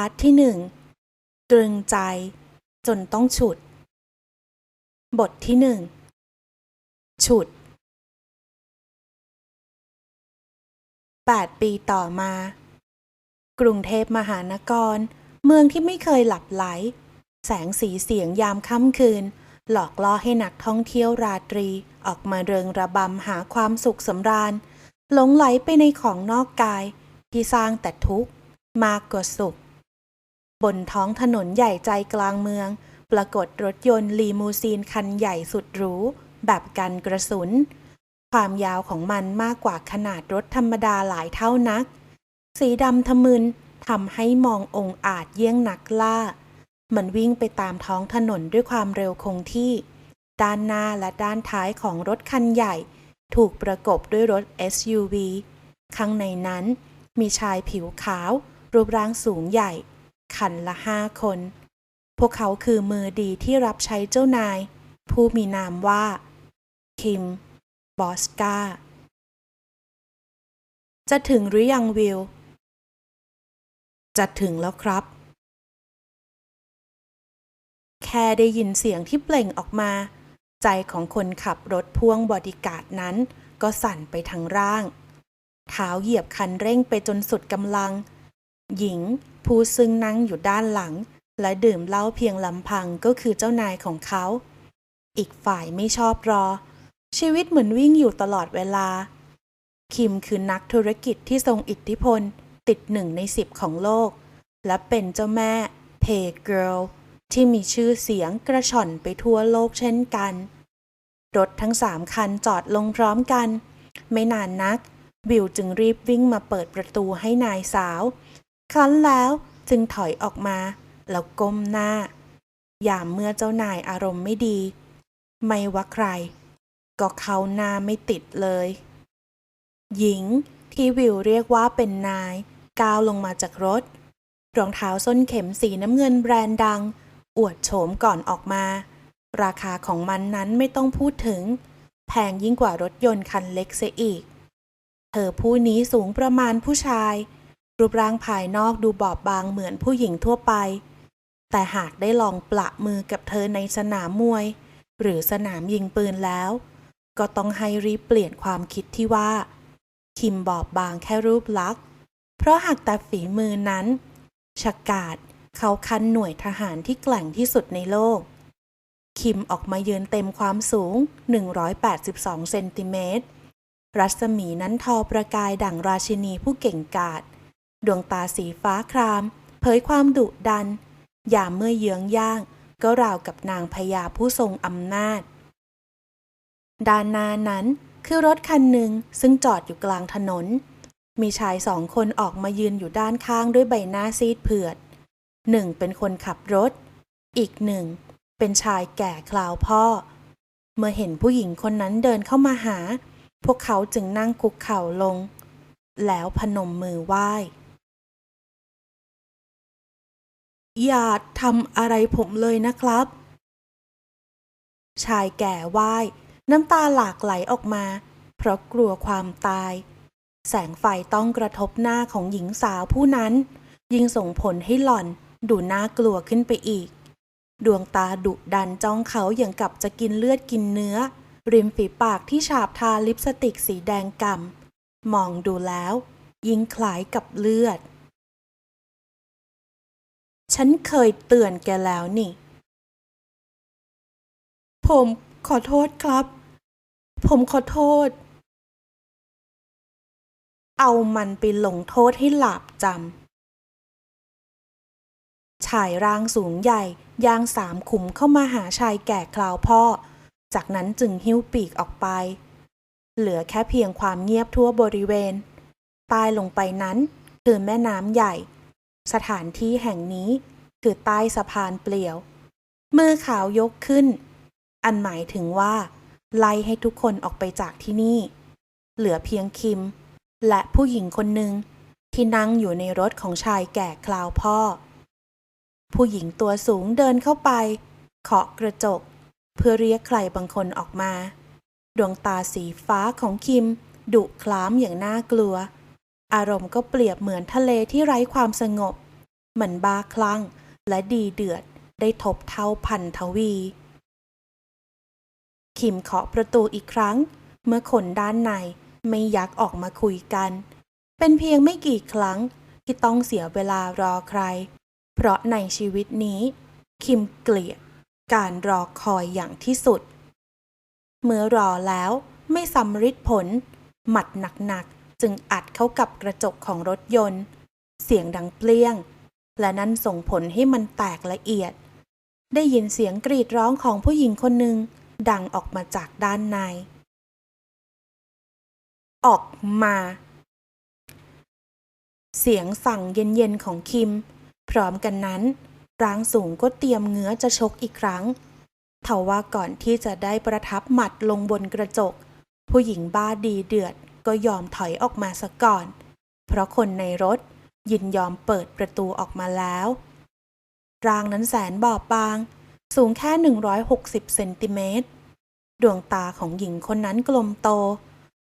าร์ทที่หนึ่งตรึงใจ จนต้องฉุด บทที่หนึ่งฉุด 8 ปีต่อมา กรุงเทพมหานคร เมืองที่ไม่เคยหลับไหล แสงสีเสียงยามค่ำคืน หลอกล่อให้นักท่องเที่ยวราตรีออกมาเริงระบำหาความสุขสำราญ หลงไหลไปในของนอกกายที่สร้างแต่ทุกข์มากกว่าสุข บนท้องถนนใหญ่ใจกลางเมือง ปรากฏรถยนต์ลีมูซีนคันใหญ่สุดหรู แบบกันกระสุน ความยาวของมันมากกว่าขนาดรถธรรมดาหลายเท่านัก สีดำทะมึนทำให้มององอาจเยี่ยงนักล่า มันวิ่งไปตามท้องถนนด้วยความเร็วคงที่ ด้านหน้าและด้านท้ายของรถคันใหญ่ ถูกประกบด้วยรถ SUV ข้างในนั้นมีชายผิวขาว รูปร่างสูงใหญ่ คันละห้าคน พวกเขาคือมือดีที่รับใช้เจ้านาย ผู้มีนามว่า คิม บอสกาจะถึงหรือยังวิว จะถึงแล้วครับ แค่ได้ยินเสียงที่เปล่งออกมา ใจของคนขับรถพ่วงบอดีการ์ดนั้นก็สั่นไปทั้งร่าง เท้าเหยียบคันเร่งไปจนสุดกำลัง หญิง ผู้ซึ่งนั่งอยู่ด้านหลัง และดื่มเหล้าเพียงลำพังก็คือเจ้านายของเขา อีกฝ่ายไม่ชอบรอ ชีวิตเหมือนวิ่งอยู่ตลอดเวลา คิมคือนักธุรกิจที่ทรงอิทธิพล ติดหนึ่งในสิบของโลก และเป็นเจ้าแม่เพย์เกิลที่มีชื่อเสียงกระชอนไปทั่วโลกเช่นกัน รถทั้งสามคันจอดลงพร้อมกัน ไม่นานนักวิวจึงรีบวิ่งมาเปิดประตูให้นายสาว ครั้นแล้วจึงถอยออกมา แล้วก้มหน้า ยามเมื่อเจ้านายอารมณ์ไม่ดี ไม่ว่าใคร ก็เขาหน้าไม่ติดเลย หญิงที่วิวเรียกว่าเป็นนายก้าวลงมาจากรถ รองเท้าส้นเข็มสีน้ำเงินแบรนด์ดัง อวดโฉมก่อนออกมา ราคาของมันนั้นไม่ต้องพูดถึง แพงยิ่งกว่ารถยนต์คันเล็กเสียอีก เธอผู้นี้สูงประมาณผู้ชาย รูปร่างภายนอกดูบอบบางเหมือนผู้หญิงทั่วไป แต่หากได้ลองปละมือกับเธอในสนามมวย หรือสนามยิงปืนแล้ว ก็ต้องให้รีบเปลี่ยนความคิดที่ว่า คิมบอบบางแค่รูปลักษณ์ เพราะหากแต่ฝีมือนั้นชากาดเขาคันหน่วยทหารที่แกล่งที่สุดในโลก คิมออกมายืนเต็มความสูง 182 เซนติเมตร รัศมีนั้นทอประกายดั่งราชินีผู้เก่งกาจ ดวงตาสีฟ้าคราม เผยความดุดัน ยามเมื่อเยื้องย่าง ก็ราวกับนางพญาผู้ทรงอำนาจ ดานนานั้นคือรถคันหนึ่งซึ่งจอดอยู่กลางถนน มีชายสองคนออกมายืนอยู่ด้านข้างด้วยใบหน้าซีดเผือด หนึ่งเป็นคนขับรถ อีกหนึ่ง เป็นชายแก่คลาวพ่อ เมื่อเห็นผู้หญิงคนนั้นเดินเข้ามาหา พวกเขาจึงนั่งคุกเข่าลง แล้วพนมมือไหว้ อย่าทำอะไรผมเลยนะครับ ชายแก่ไหว้น้ำตาหลากไหลออกมา เพราะกลัวความตาย แสงไฟต้องกระทบหน้าของหญิงสาวผู้นั้น ยิ่งส่งผลให้หล่อนดูน่ากลัวขึ้นไปอีก ดวงตาดุดันจ้องเขาอย่างกับจะกินเลือดกินเนื้อ ริมฝีปากที่ฉาบทาลิปสติกสีแดงก่ำมองดูแล้ว ยิ่งคล้ายกับเลือด ฉันเคยเตือนแกแล้วนี่ ผมขอโทษครับ ผมขอโทษ เอามันไปลงโทษให้หลาบจำ ชายร่างสูงใหญ่ย่างสามขุมเข้ามาหาชายแก่คราวพ่อ จากนั้นจึงหิ้วปีกออกไป เหลือแค่เพียงความเงียบทั่วบริเวณใต้ลงไปนั้นคือแม่น้ำใหญ่ สถานที่แห่งนี้คือใต้สะพานเปลี่ยว มือขาวยกขึ้น อันหมายถึงว่า ไล่ให้ทุกคนออกไปจากที่นี่ เหลือเพียงคิม และผู้หญิงคนหนึ่งที่นั่งอยู่ในรถของชายแก่คราวพ่อ ผู้หญิงตัวสูงเดินเข้าไปเคาะกระจก เพื่อเรียกใครบางคนออกมา ดวงตาสีฟ้าของคิมดุคล้ามอย่างน่ากลัว อารมณ์ก็เปรียบเหมือนทะเลที่ไร้ความสงบ เหมันบ้าคลั่งและดีเดือดได้ทบเท่าพันทวี คิมเคาะประตูอีกครั้ง เมื่อคนด้านในไม่ยักออกมาคุยกัน เป็นเพียงไม่กี่ครั้งที่ต้องเสียเวลารอใคร เพราะในชีวิตนี้ คิมเกลียดการรอคอยอย่างที่สุด เมื่อรอแล้วไม่สำฤทธิ์ผล หมัดหนักๆ จึงอัดเข้ากับกระจกของรถยนต์ เสียงดังเปรี้ยง และนั่นส่งผลให้มันแตกละเอียด ได้ยินเสียงกรีดร้องของผู้หญิงคนหนึ่งดังออกมาจากด้านใน ออกมา เสียงสั่งเย็นๆของคิม พร้อมกันนั้นร่างสูงก็เตรียมเงื้อจะชกอีกครั้งทว่าก่อนที่จะได้ประทับหมัดลงบนกระจก ผู้หญิงบ้าดีเดือด ก็ยอมถอยออกมาซะก่อน เพราะคนในรถยินยอมเปิดประตูออกมาแล้วร่างนั้นแสนบอบบาง สูงแค่ 160 เซนติเมตร ดวงตาของหญิงคนนั้นกลมโต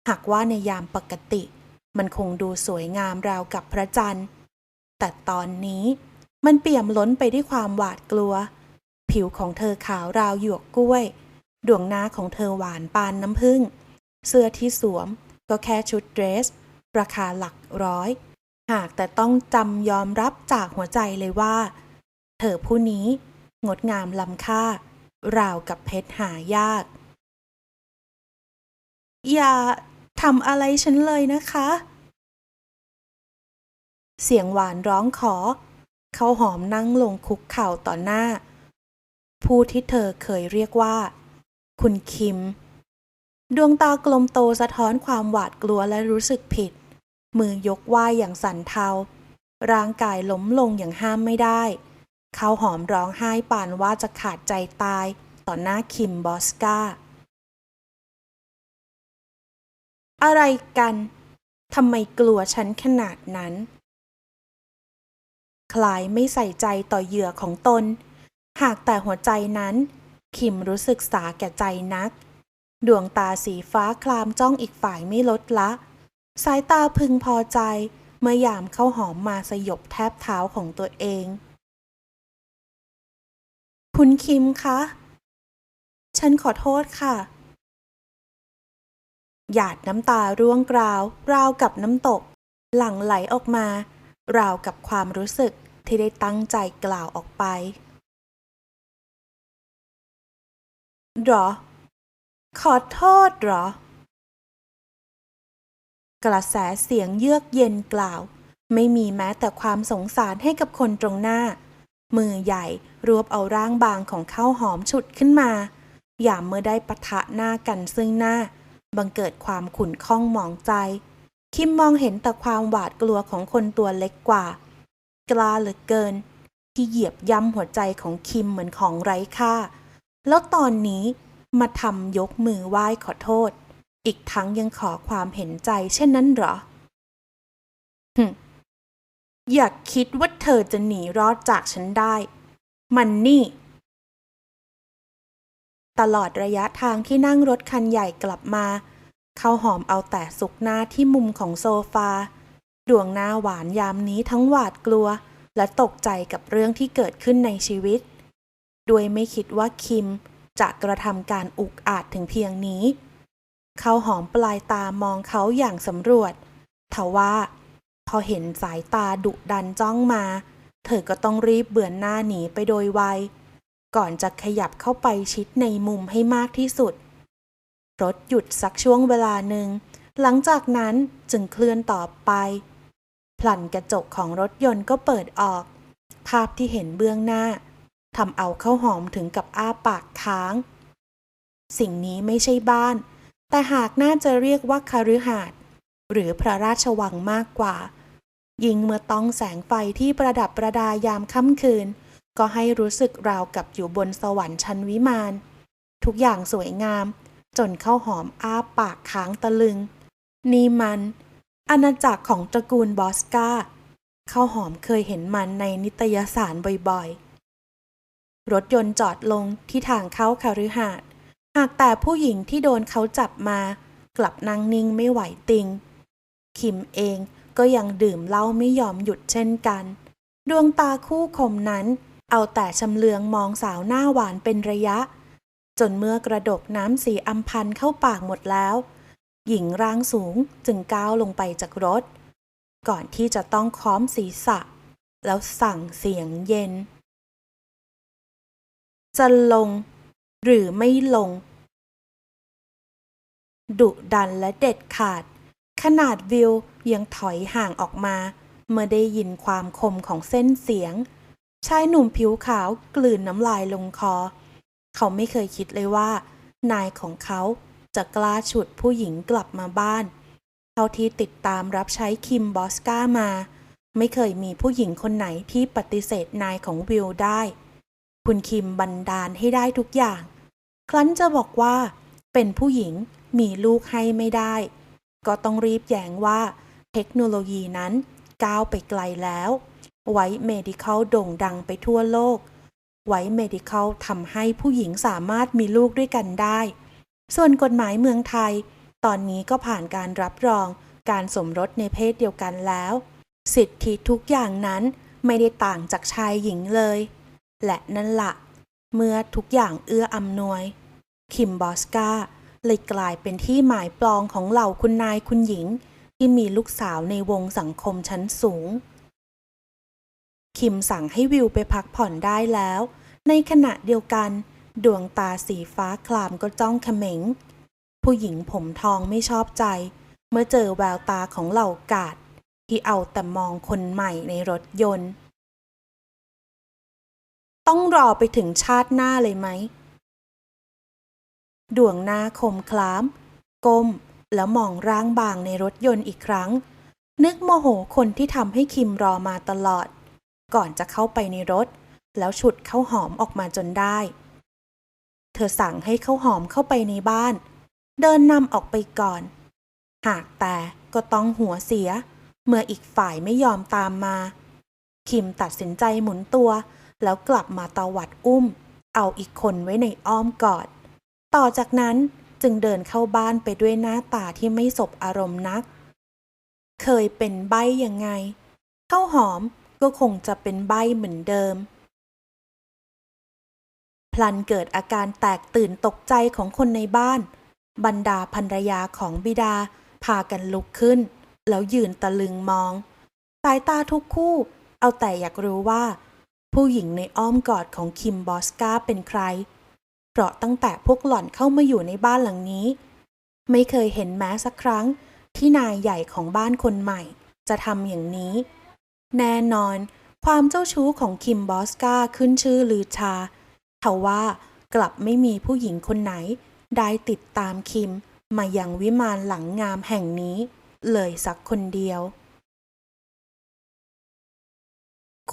หากว่าในยามปกติ มันคงดูสวยงามราวกับพระจันทร์ แต่ตอนนี้มันเปี่ยมล้นไปด้วยความหวาดกลัว ผิวของเธอขาวราวหยวกกล้วย ดวงหน้าของเธอหวานปานน้ำผึ้ง เสื้อที่สวม ก็แค่ชุดเดรส ราคาหลักร้อย หากแต่ต้องจำยอมรับจากหัวใจเลยว่า เธอผู้นี้ งดงามล้ำค่า ราวกับเพชรหายาก อย่าทำอะไรฉันเลยนะคะ เสียงหวานร้องขอ เขาหอมนั่งลงคุกเข่าต่อหน้า ผู้ที่เธอเคยเรียกว่า คุณคิม ดวงตากลมโตสะท้อนความหวาดกลัวและรู้สึกผิด มือยกไหว้อย่างสั่นเทา ร่างกายล้มลงอย่างห้ามไม่ได้ เขาหอมร้องไห้ป่านว่าจะขาดใจตาย ต่อหน้าคิมบอสกาอะไรกันทำไมกลัวฉันขนาดนั้น คลายไม่ใส่ใจต่อเหยื่อของตน หากแต่หัวใจนั้น คิมรู้สึกสาแก่ใจนัก ดวงตาสีฟ้าคลามจ้องอีกฝ่ายไม่ลดละ สายตาพึงพอใจ เมื่อยามเข้าหอมมาสยบแทบเท้าของตัวเอง คุณคิมคะ ฉันขอโทษค่ะ หยาดน้ำตาร่วงกราว ราวกับน้ำตก หลั่งไหลออกมา ราวกับความรู้สึกที่ได้ตั้งใจกล่าวออกไปหรอ ขอโทษหรอ กระแสเสียงเยือกเย็นกล่าว ไม่มีแม้แต่ความสงสารให้กับคนตรงหน้า มือใหญ่รวบเอาร่างบางของข้าวหอมฉุดขึ้นมา อย่ามเมื่อได้ปะทะหน้ากันซึ่งหน้า บังเกิดความขุ่นข้องหมองใจ คิมมองเห็นแต่ความหวาดกลัวของคนตัวเล็กกว่า กล้าเหลือเกิน ที่เหยียบย่ำหัวใจของคิมเหมือนของไร้ค่า แล้วตอนนี้ มาทำยกมือไหว้ขอโทษ อีกทั้งยังขอความเห็นใจเช่นนั้นเหรอหึอยากคิดว่าเธอจะหนีรอดจากฉันได้ มันนี่ ตลอดระยะทางที่นั่งรถคันใหญ่กลับมาเขาหอมเอาแต่สุกหน้าที่มุมของโซฟา ดวงหน้าหวานยามนี้ทั้งหวาดกลัว และตกใจกับเรื่องที่เกิดขึ้นในชีวิต ด้วยไม่คิดว่าคิม จะกระทำการอุกอาจถึงเพียงนี้ เขาหอมปลายตามองเขาอย่างสำรวจทว่า พอเห็นสายตาดุดันจ้องมา เธอก็ต้องรีบเบือนหน้าหนีไปโดยไว ก่อนจะขยับเข้าไปชิดในมุมให้มากที่สุด รถหยุดสักช่วงเวลาหนึ่ง หลังจากนั้นจึงเคลื่อนต่อไป พลันกระจกของรถยนต์ก็เปิดออก ภาพที่เห็นเบื้องหน้า ทำเอาข้าวหอมถึงกับอ้าปากค้าง สิ่งนี้ไม่ใช่บ้าน แต่หากน่าจะเรียกว่าคาฤหาสน์หรือพระราชวังมากกว่า ยิ่งเมื่อต้องแสงไฟที่ประดับประดายามค่ำคืน ก็ให้รู้สึกราวกับอยู่บนสวรรค์ชั้นวิมาน ทุกอย่างสวยงาม จนข้าวหอมอ้าปากค้างตะลึง นี่มัน อาณาจักรของตระกูลบอสกาข้าวหอมเคยเห็นมันในนิตยสารบ่อยๆ รถยนต์จอดลงที่ทางเข้าคาฤหาสน์หากแต่ผู้หญิงที่โดนเขาจับมา กลับนั่งนิ่งไม่ไหวติง คิมเองก็ยังดื่มเหล้าไม่ยอมหยุดเช่นกัน ดวงตาคู่คมนั้นเอาแต่ชำเลืองมองสาวหน้าหวานเป็นระยะ จนเมื่อกระดกน้ำสีอัมพันเข้าปากหมดแล้ว หญิงร่างสูงจึงก้าวลงไปจากรถ ก่อนที่จะต้องค้อมศีรษะ แล้วสั่งเสียงเย็น จะลง หรือไม่ลง ดุดันและเด็ดขาด ขนาดวิวยังถอยห่างออกมา เมื่อได้ยินความคมของเส้นเสียง ชายหนุ่มผิวขาวกลืนน้ำลายลงคอ เขาไม่เคยคิดเลยว่า นายของเขาจะกล้าฉุดผู้หญิงกลับมาบ้าน เท่าที่ติดตามรับใช้คิมบอสก้ามา ไม่เคยมีผู้หญิงคนไหนที่ปฏิเสธนายของวิวได้ คุณคิมบันดาลให้ได้ทุกอย่าง ครั้นจะบอกว่า เป็นผู้หญิงมีลูกให้ไม่ได้ ก็ต้องรีบแย้งว่า เทคโนโลยีนั้นก้าวไปไกลแล้ว ไว้เมดิคอลโด่งดังไปทั่วโลก ไว้เมดิคอลทำให้ผู้หญิงสามารถมีลูกด้วยกันได้ ส่วนกฎหมายเมืองไทย ตอนนี้ก็ผ่านการรับรองการสมรสในเพศเดียวกันแล้ว สิทธิทุกอย่างนั้นไม่ได้ต่างจากชายหญิงเลย และนั่นละเมื่อทุกอย่างเอื้ออำนวย คิมบอสกาเลยกลายเป็นที่หมายปลองของเหล่าคุณนายคุณหญิง ที่มีลูกสาวในวงสังคมชั้นสูง คิมสั่งให้วิวไปพักผ่อนได้แล้ว ในขณะเดียวกัน ดวงตาสีฟ้าคลามก็จ้องเขม็ง ผู้หญิงผมทองไม่ชอบใจ เมื่อเจอแววตาของเหล่ากาดที่เอาแต่มองคนใหม่ในรถยนต์ ต้องรอไปถึงชาติหน้าเลยไหม ดวงหน้าคมคล้ามก้มแล้วมองร่างบางในรถยนต์อีกครั้ง นึกโมโหคนที่ทำให้คิมรอมาตลอด ก่อนจะเข้าไปในรถ แล้วฉุดเข้าหอมออกมาจนได้ เธอสั่งให้เข้าหอมเข้าไปในบ้าน เดินนำออกไปก่อน หากแต่ก็ต้องหัวเสีย เมื่ออีกฝ่ายไม่ยอมตามมา คิมตัดสินใจหมุนตัว แล้วกลับมาตาวัดอุ้ม เอาอีกคนไว้ในอ้อมกอด ต่อจากนั้นจึงเดินเข้าบ้านไปด้วยหน้าตาที่ไม่สบอารมณ์นัก เคยเป็นใบยังไงข้าวหอมก็คงจะเป็นใบเหมือนเดิม พลันเกิดอาการแตกตื่นตกใจของคนในบ้าน บรรดาภรรยาของบิดาพากันลุกขึ้น แล้วยืนตะลึงมอง สายตาทุกคู่ เอาแต่อยากรู้ว่า ผู้หญิงในอ้อมกอดของคิมบอสกาเป็นใคร เพราะตั้งแต่พวกหล่อนเข้ามาอยู่ในบ้านหลังนี้ ไม่เคยเห็นแม้สักครั้งที่นายใหญ่ของบ้านคนใหม่ จะทำอย่างนี้ แน่นอน ความเจ้าชู้ของคิมบอสกาขึ้นชื่อลือชาทว่ากลับไม่มีผู้หญิงคนไหน ได้ติดตามคิมมายังวิมานหลังงามแห่งนี้ เลยสักคนเดียว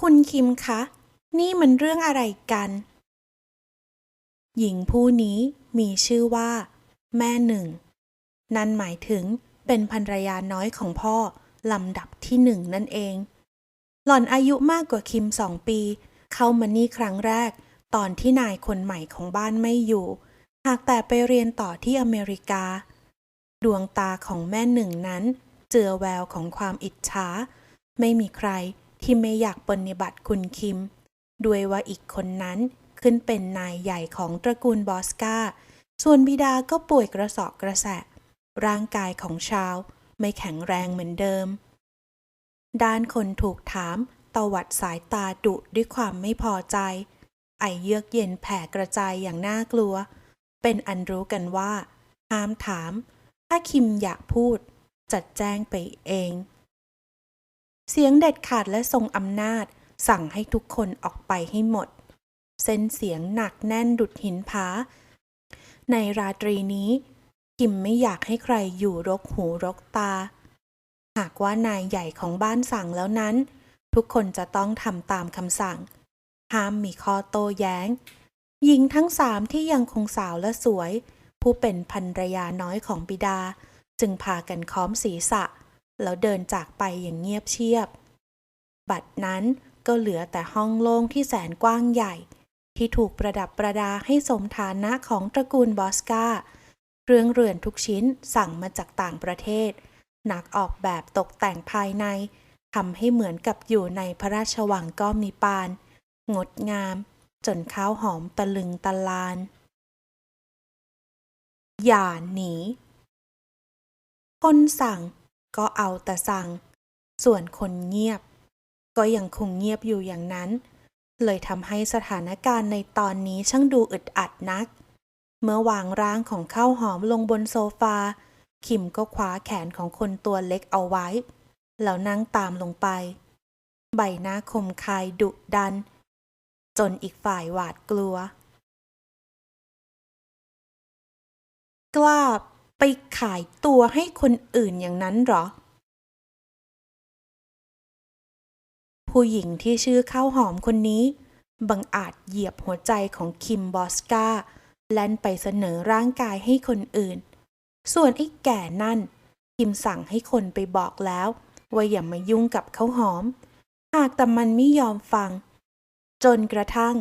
คุณคิมคะ นี่มันเรื่องอะไรกัน หญิงผู้นี้มีชื่อว่า แม่หนึ่ง นั่นหมายถึงเป็นภรรยาน้อยของพ่อลำดับที่หนึ่งนั่นเอง หล่อนอายุมากกว่าคิมสองปี เข้ามานี่ครั้งแรก ตอนที่นายคนใหม่ของบ้านไม่อยู่ หากแต่ไปเรียนต่อที่อเมริกา ดวงตาของแม่หนึ่งนั้นเจือแววของความอิจฉา ไม่มีใครที่ไม่อยากปฏิบัติคุณคิม ด้วยว่าอีกคนนั้นขึ้นเป็นนายใหญ่ของตระกูลบอสกาส่วนบิดาก็ป่วยกระสอบกระแสะ ร่างกายของชาวไม่แข็งแรงเหมือนเดิม ด้านคนถูกถามตวัดสายตาดุด้วยความไม่พอใจ ไอเยือกเย็นแผ่กระจายอย่างน่ากลัว เป็นอันรู้กันว่าห้ามถาม ถ้าคิมอยากพูด จัดแจ้งไปเอง เสียงเด็ดขาดและทรงอำนาจ สั่งให้ทุกคนออกไปให้หมด เส้นเสียงหนักแน่นดุดหินผา ในราตรีนี้คิมไม่อยากให้ใครอยู่รกหูรกตา หากว่านายใหญ่ของบ้านสั่งแล้วนั้น ทุกคนจะต้องทำตามคำสั่ง ห้ามมีข้อโต้แย้ง หญิงทั้งสามที่ยังคงสาวและสวย ผู้เป็นภรรยาน้อยของบิดา จึงพากันค้อมศีรษะ แล้วเดินจากไปอย่างเงียบเชียบ บัดนั้น ก็เหลือแต่ห้องโล่งที่แสนกว้างใหญ่ ที่ถูกประดับประดาให้สมฐานะของตระกูลบอสกาเครื่องเรือนทุกชิ้นสั่งมาจากต่างประเทศ นักออกแบบตกแต่งภายในทำให้เหมือนกับอยู่ในพระราชวังก็มีปาน งดงาม จนข้าวหอมตะลึงตะลาน อย่าหนี คนสั่งก็เอาแต่สั่ง ส่วนคนเงียบ ก็ยังคงเงียบอยู่อย่างนั้น เลยทำให้สถานการณ์ในตอนนี้ช่างดูอึดอัดนัก เมื่อวางร่างของข้าวหอมลงบนโซฟา คิมก็คว้าแขนของคนตัวเล็กเอาไว้ แล้วนั่งตามลงไป ใบหน้าคมคายดุดัน จนอีกฝ่ายหวาดกลัว กล้าไปขายตัวให้คนอื่นอย่างนั้นหรอ ผู้หญิงที่ชื่อข้าวหอมคนนี้บังอาจเหยียบหัวใจของคิมบอสกาแล่นไปเสนอร่างกายให้คนอื่น ส่วนไอ้แก่นั่น คิมสั่งให้คนไปบอกแล้ว ว่าอย่ามายุ่งกับข้าวหอม หากแต่มันไม่ยอมฟัง จนกระทั่ง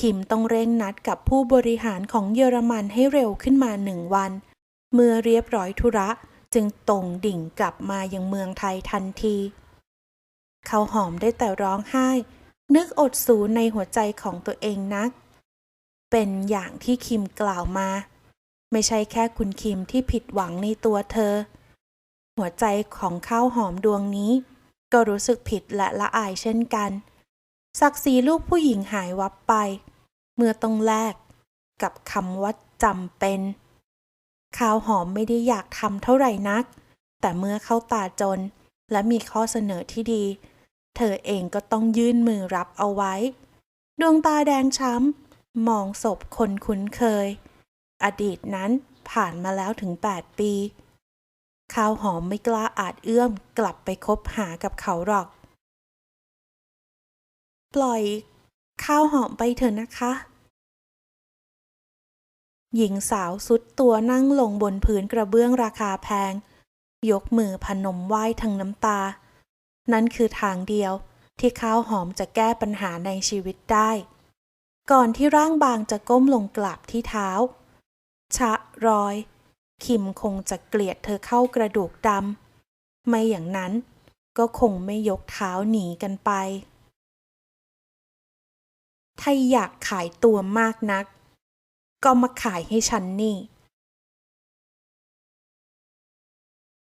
คิมต้องเร่งนัดกับผู้บริหารของเยอรมันให้เร็วขึ้นมาหนึ่งวัน เมื่อเรียบร้อยธุระจึงตรงดิ่งกลับมายังเมืองไทยทันที เขาหอมได้แต่ร้องไห้ นึกอดสูในหัวใจของตัวเองนัก เป็นอย่างที่คิมกล่าวมา ไม่ใช่แค่คุณคิมที่ผิดหวังในตัวเธอ หัวใจของข้าวหอมดวงนี้ ก็รู้สึกผิดและละอายเช่นกัน ศักดิ์ศรีลูกผู้หญิงหายวับไป เมื่อต้องแลกกับคำว่าจำเป็น ข้าวหอมไม่ได้อยากทำเท่าไหร่นัก แต่เมื่อเข้าตาจน และมีข้อเสนอที่ดี เธอเองก็ต้องยื่นมือรับเอาไว้ ดวงตาแดงช้ำ มองศพคนคุ้นเคย อดีตนั้นผ่านมาแล้วถึง 8 ปี ข้าวหอมไม่กล้าอาจเอื้อมกลับไปคบหากับเขาหรอก ปล่อยข้าวหอมไปเถอะนะคะ หญิงสาวสุดตัวนั่งลงบนพื้นกระเบื้องราคาแพง ยกมือพนมไหว้ทั้งน้ำตา นั่นคือทางเดียวที่ข้าวหอมจะแก้ปัญหาในชีวิตได้ ก่อนที่ร่างบางจะก้มลงกราบที่เท้า ชะรอย คิมคงจะเกลียดเธอเข้ากระดูกดำไม่อย่างนั้นก็คงไม่ยกเท้าหนีกันไป ถ้าอยากขายตัวมากนัก ก็มาขายให้ฉันนี่